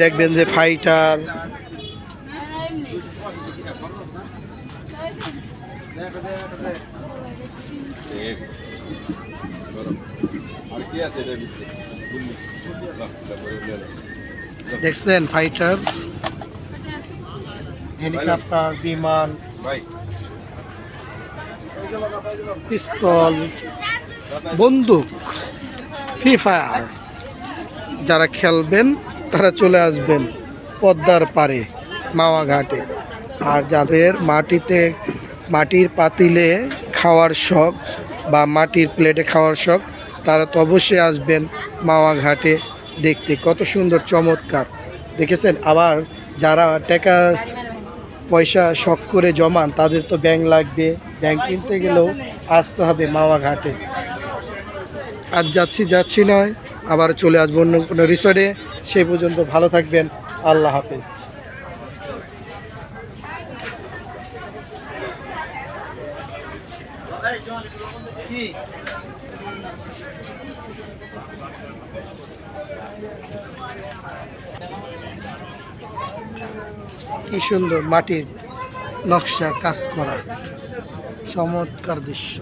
দেখবেন যে ফাইটার। দেখছেন ফাইটার হেলিকপ্টার বিমান পিস্তল বন্দুক ফ্রি ফায়ার যারা খেলবেন তারা চলে আসবেন পদ্মার পারে মাওয়া ঘাটে। আর যাদের মাটিতে, মাটির পাতিলে খাওয়ার শখ বা মাটির প্লেটে খাওয়ার শখ, তারা তো অবশ্যই আসবেন মাওয়া ঘাটে দেখতে। কত সুন্দর, চমৎকার। দেখেছেন? আবার যারা টাকা পয়সা শখ করে জমান, তাদের তো ব্যাংক লাগবে। ব্যাংক কিনতে গেলেও আসতে হবে মাওয়া ঘাটে। আজ যাচ্ছি যাচ্ছি নয় আবার চলে আসব অন্য কোনো রিসর্টে সেই পর্যন্ত ভালো থাকবেন। আল্লাহ হাফেজ। কি সুন্দর মাটির নকশা কাজ করা। চমৎকার দৃশ্য।